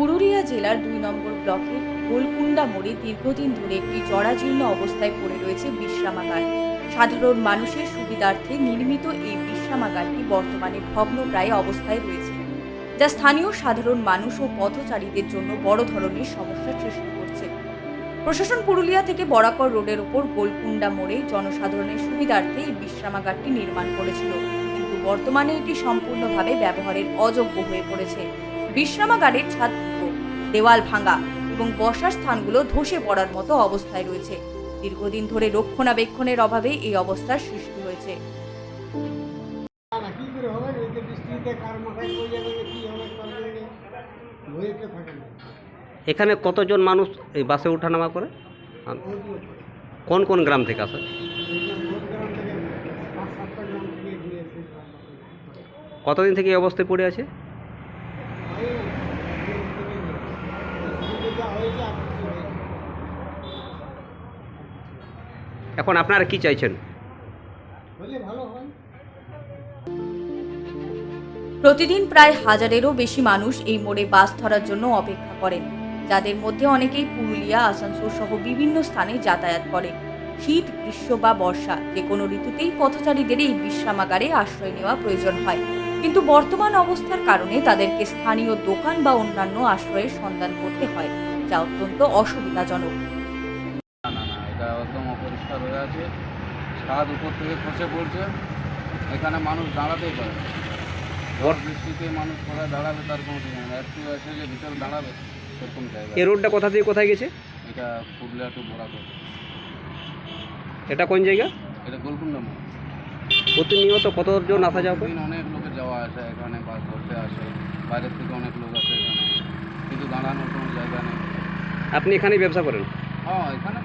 পুরুলিয়া জেলার দুই নম্বর ব্লকের গোলকুন্ডা মোড়ে দীর্ঘদিন ধরে একটি জরাজীর্ণ অবস্থায় পড়ে রয়েছে বিশ্রামাগার সাধারণ মানুষের সুবিধার্থে নির্মিত এই বিশ্রামাগারটি বর্তমানে ভগ্নপ্রায় অবস্থায় রয়েছে, যা স্থানীয় সাধারণ মানুষ ও পথচারীদের জন্য বড় ধরনের সমস্যার সৃষ্টি করছে। প্রশাসন পুরুলিয়া থেকে বরাকর রোডের ওপর গোলকুন্ডা মোড়ে জনসাধারণের সুবিধার্থে এই বিশ্রামাগারটি নির্মাণ করেছিল, কিন্তু বর্তমানে এটি সম্পূর্ণভাবে ব্যবহারের অযোগ্য হয়ে পড়েছে। বিশ্রামাগারের ছাদ দেওয়াল ভাঙা এবং বসার স্থানগুলো ধসে পড়ার মতো অবস্থায় রয়েছে। দীর্ঘদিন ধরে রক্ষণাবেক্ষণের অভাবে এই অবস্থার সৃষ্টি হয়েছে। এখানে কতজন মানুষ এই বাসে ওঠানামা করে? কোন কোন গ্রাম থেকে আসে? কতদিন থেকে এই অবস্থায় পড়ে আছে যা হয়েছে আর কিছু হয়নি। এখন আপনারা কি চাইছেন? হয়। প্রতিদিন প্রায় হাজারেরও বেশি মানুষ এই মোড়ে বাস ধরার জন্য অপেক্ষা করেন। যাদের মধ্যে অনেকেই পুরুলিয়া আসানসোল সহ বিভিন্ন স্থানে যাতায়াত করে। শীত গ্রীষ্ম বা বর্ষা যে কোনো ঋতুতেই পথচারীদের এই বিশ্রামাগারে আশ্রয় নেওয়া প্রয়োজন হয়। কিন্তু বর্তমান অবস্থার কারণে তাদেরকে স্থানীয় দোকান বা অন্যান্য আশ্রয়ের সন্ধান করতে হয় যা অত্যন্ত অসুবিধাজনক। না না না এটা একদম অপরিষ্কার হয়ে আছে। ছাদ উপর থেকে খসে পড়ছে। এখানে মানুষ দাঁড়াতেই পারে না। ঝড় বৃষ্টিতে মানুষ কোথায় দাঁড়াবে তার কোনো ঠিক নেই। একটু এসে যে ভিতরে দাঁড়াবে সেরকম জায়গা। এই রোডটা কোথা থেকে কোথায় গেছে? এটা পুরুলিয়া টু বরাকর এটা কোন জায়গা? এটা গোলকুন্ডা মোড়। প্রতিনিয়ত কতজন আসা যাওয়া করে? অনেক লোকের যাওয়া আসে এখানে বাস ধরতে আসে বাইরের থেকে অনেক লোক আসে এখানে। কিন্তু দাঁড়ানোর কোনো জায়গা নেই। আপনি এখানেই ব্যবসা করেন? হ্যাঁ এখানে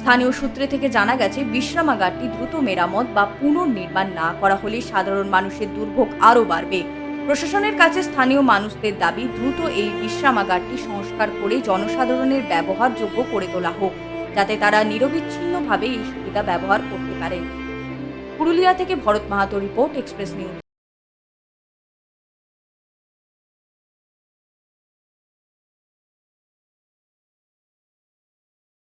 স্থানীয় সূত্রে থেকে জানা গেছে বিশ্রামাগারটি দ্রুত মেরামত বা পুনর্নির্মাণ না করা হলে সাধারণ মানুষের দুর্ভোগ আরও বাড়বে। প্রশাসনের কাছে স্থানীয় মানুষদের দাবি দ্রুত এই বিশ্রামাগারটি সংস্কার করে জনসাধারণের ব্যবহারযোগ্য করে তোলা হোক যাতে তারা নিরবিচ্ছিন্নভাবে এই সুবিধা ব্যবহার করতে পারেন পুরুলিয়া থেকে Bharat Mahato report Express News